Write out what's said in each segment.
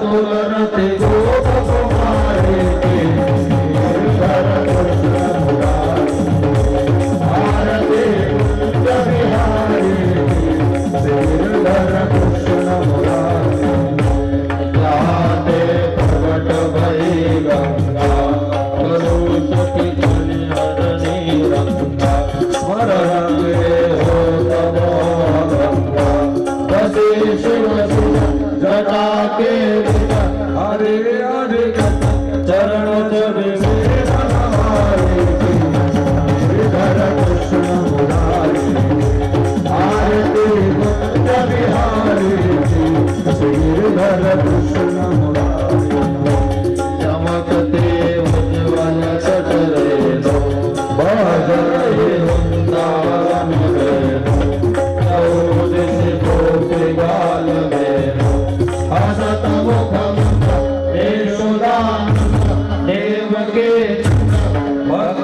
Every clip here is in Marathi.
dolorote Deus.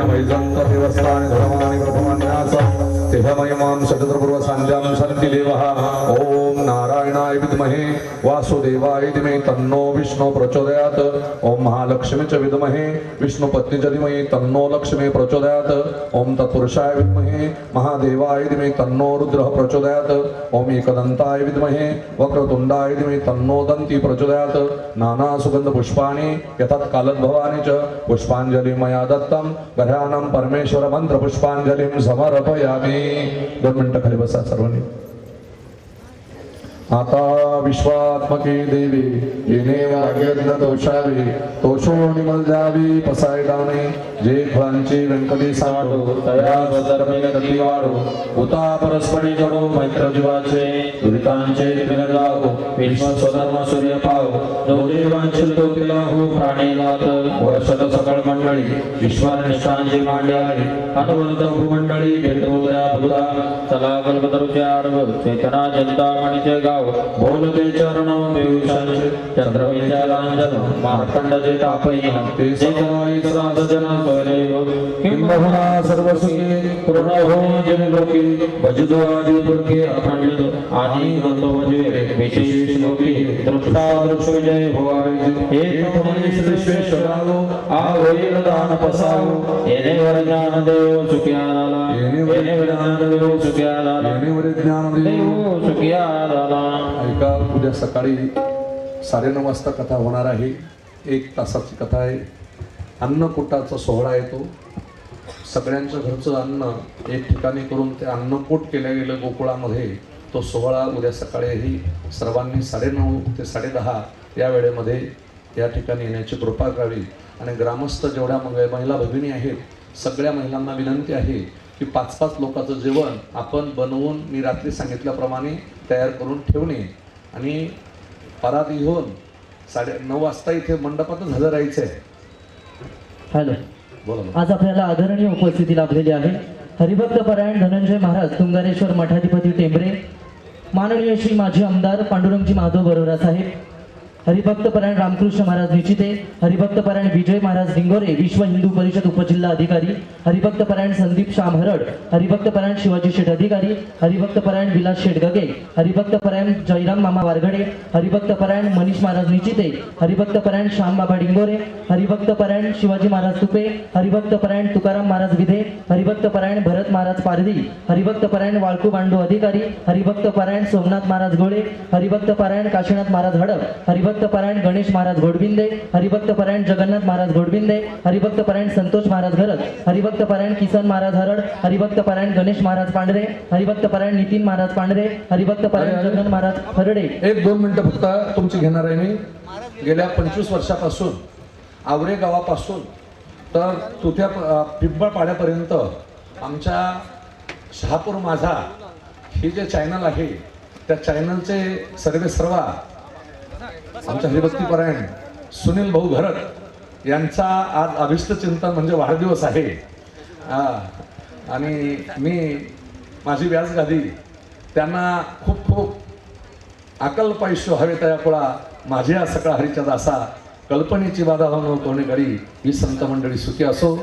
यज्ञेन यज्ञमैजन्तमिवस्थानि धर्माणि प्रथमान्यासं तिथमयमां शतद्रपूर्वसान्ध्यां सन्ति देवः विद्महे वासुदेवाय धीमहि तन्नो विष्णु प्रचोदयात्। ॐ महालक्ष्मी च विद्महे विष्णुपत्नी च धीमहि तन्नो लक्ष्मी प्रचोदयात्। ॐ तत्पुरुषाय विद्महे महादेवाय धीमहि तन्नो रुद्रः प्रचोदयात्। ॐ एकदन्ताय विद्महे वक्रतुण्डाय धीमहि तन्नो दन्ति प्रचोदयात्। नानासुगन्धपुष्पाणि यतत्कालद्भवानि च पुष्पाञ्जलिं मया दत्तं। घरानं परमेश्वर मन्त्रपुष्पाञ्जलिं समर्पयामि। दोन मिनिटं खाली बसा, सर्वांनी। आता विश्वात्मके देवी येणे वाग्यज्ञ दोषावी तोषो निमल जावी पसायदाने जे फळांची व्यंकटी साठो तया बदरमेल गती वाढो. उता परस्परी जडो मैत्र जीवाचे दुरितांचे दिन जागो भीष्म स्वधर्म सूर्य पाहो नवदेवांचे तो हो प्राणी नाथ वर्षद सकळ मंडळी विश्वार निष्ठांची मांड्याळी अनुवंत भूमंडळी भेटवल्या भूता चला कल्पतरुचे आरव चेतना जनता चिंतामणीचे गाव. ഭൂലതേചരണവും ചന്ദ്രവിദ്യാകാന്തം മാർക്കണ്ഡചേതാപ്പയ്യം തീർച്ചയായി സദജനം പോലെയോ किंबहुना सर्व सुखी पूर्ण हो जन लोके भजतो आदि दुर्गे अखंडित आणि भजे विशेष लोके दृष्टा विजय भवावे हे मनीष विश्वेश्वरालो आ होईल दान पसावो येणे वर ज्ञान देव चुक्याला येणे वर ज्ञान देव चुक्याला देव चुक्याला ऐका उद्या सकाळी साडेनऊ वाजता कथा होणार आहे. एक तासाची कथा आहे. अन्नकूटाचा सोहळा येतो. सगळ्यांच्या घरचं अन्न एक ठिकाणी करून ते अन्नकूट केलं गेलं गोकुळामध्ये तो सोहळा उद्या सकाळीही सर्वांनी साडेनऊ ते साडेदहा या वेळेमध्ये या ठिकाणी येण्याची कृपा करावी. आणि ग्रामस्थ जेवढ्या मग- महिला भगिनी आहेत सगळ्या महिलांना विनंती आहे की पाच पाच लोकांचं जेवण आपण बनवून मी रात्री सांगितल्याप्रमाणे तयार करून ठेवणे. आणि परात घेऊन साडे नऊ वाजता इथे मंडपातच हजर राहायचं आहे हॅलो. आज आपल्याला आदरणीय उपस्थिती लाभलेली आहे. हरिभक्त परायण धनंजय महाराज तुंगारेश्वर मठाधिपती टेंबरे माननीय श्री माजी आमदार पांडुरंगजी माधव बरोरा साहेब हरिभक्त परायण रामकृष्ण महाराज निचिते हरिभक्त परायण विजय महाराज डिंगोरे विश्व हिंदू परिषद उपजिल्हा अधिकारी हरिभक्त परायण संदीप श्याम हरड हरिभक्त परायण शिवाजी शेठ अधिकारी हरिभक्त परायण विलास शेठ गगे हरिभक्त परायण जयराम मामा वारगडे हरिभक्त परायण मनीष महाराज निचिते हरिभक्त परायण श्याम बाबा डिंगोरे हरिभक्त परायण शिवाजी महाराज तुपे हरिभक्त परायण तुकाराम महाराज विधे हरिभक्त परायण भरत महाराज पारधी हरिभक्त परायण वाळकू बांडू अधिकारी हरिभक्त परायण सोमनाथ महाराज गोळे हरिभक्त परायण काशीनाथ महाराज हडप हरिभक्त परायण गणेश महाराज घोडबिंदे हरिभक्त परायण जगन्नाथ महाराज घोडबिंदे हरिभक्त परायण संतोष महाराज घरत हरिभक्त परायण किसन महाराज हरड हरिभक्त परायण गणेश महाराज पांढरे हरिभक्त परायण नितीन महाराज पांढरे हरिभक्त परायण जगन महाराज हरडे. एक दोन मिनिटं फक्त तुमची घेणार आहे मी. गेल्या पंचवीस वर्षापासून आवरे गावापासून तर तुथ्या पिंपळपाड्यापर्यंत आमच्या शहापूर माझा ही जे चॅनल आहे त्या चॅनलचे सर्वे सर्वा आमच्या हरिभक्तीपरायण सुनील भाऊ घरत यांचा आज अभिष्ट चिंतन म्हणजे वाढदिवस आहे. आणि मी माझी व्यास गादी त्यांना खूप खूप अकल्पायुष्य हवे तया कुळा माझ्या सकाळ हरीच्या दासा कल्पनेची बाधा होणं कोणी घडी ही संत मंडळी सुखी असो.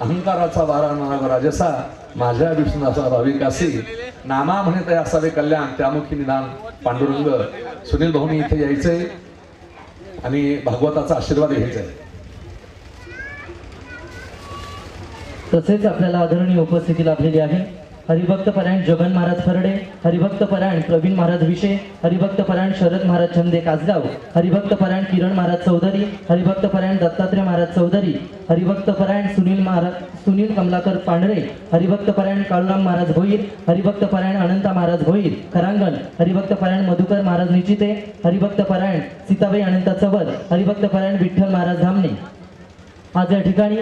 अहंकाराचा वारा नाग राजसा माझ्या विष्णूचा भाविकासी नामा म्हणे तया असावे कल्याण त्यामुखी निदान पांडुरंग. सुनील भाऊनी इथे यायचे. आणि भागवताचा आशीर्वाद घ्यायचा आहे. तसेच आपल्याला आदरणीय उपस्थिती लाभलेली आहे. हरिभक्त परायण जगन महाराज फरडे हरिभक्त परायण प्रवीण महाराज विषे हरिभक्त परायण शरद महाराज छंदे कासगाव हरिभक्त परायण किरण महाराज चौधरी हरिभक्त परायण दत्तात्रय महाराज चौधरी हरिभक्त परायण सुनील महाराज सुनील कमलाकर पांढरे हरिभक्त परायण काळुराम महाराज भोईर हरिभक्त परायण अनंता महाराज भोईर करांगण हरिभक्त परायण मधुकर महाराज निचिते हरिभक्त परायण सीताबाई अनंता चवर हरिभक्त परायण विठ्ठल महाराज धामणे आज या ठिकाणी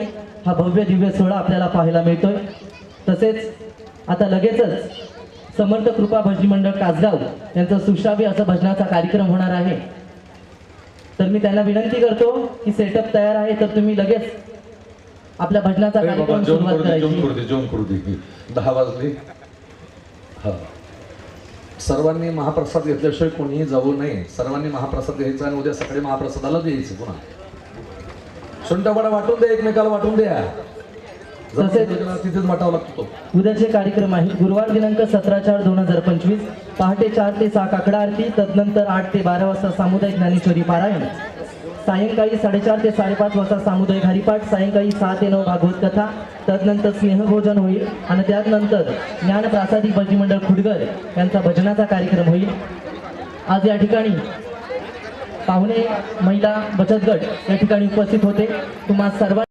हा भव्य दिव्य सोहळा आपल्याला पाहायला मिळतोय तसेच आता लगेचच समर्थ कृपा भजनी मंडळ कासगाव यांचं सुश्राव्य असं भजनाचा कार्यक्रम होणार आहे. तर मी त्यांना विनंती करतो की सेटअप तयार आहे तर तुम्ही लगेच आपल्या भजनाचा कार्यक्रम सुरुवात करायची. दहा वाजले. हा. सर्वांनी महाप्रसाद घेतल्याशिवाय कोणीही जाऊ नये. सर्वांनी महाप्रसाद घ्यायचा आणि उद्या सकाळी महाप्रसादाला द्यायचं पुन्हा. सुंटवडा वाटून द्या एकमेकाला वाटून द्या. तिथेच- तिथेच वाटावा लागतो तो. उद्याचे कार्यक्रम आहे. गुरुवार दिनांक सतरा चार दोन हजार पंचवीस. पहाटे चार ते सहा काकडा आरती तदनंतर आठ ते बारा वाजता सामुदायिक ज्ञानेश्वरी पारायण. सायंकाळी साडेचार ते साडेपाच वाजता सामुदायिक हरिपाठ सायंकाळी सहा ते नऊ भागवत कथा तदनंतर स्नेहभोजन होईल आणि त्यानंतर ज्ञानप्रासादी भजनी मंडळ खुडगर यांचा भजनाचा कार्यक्रम होईल. आज या ठिकाणी पाहुणे महिला बचत गट या ठिकाणी उपस्थित होते. तुम्हा सर्वांना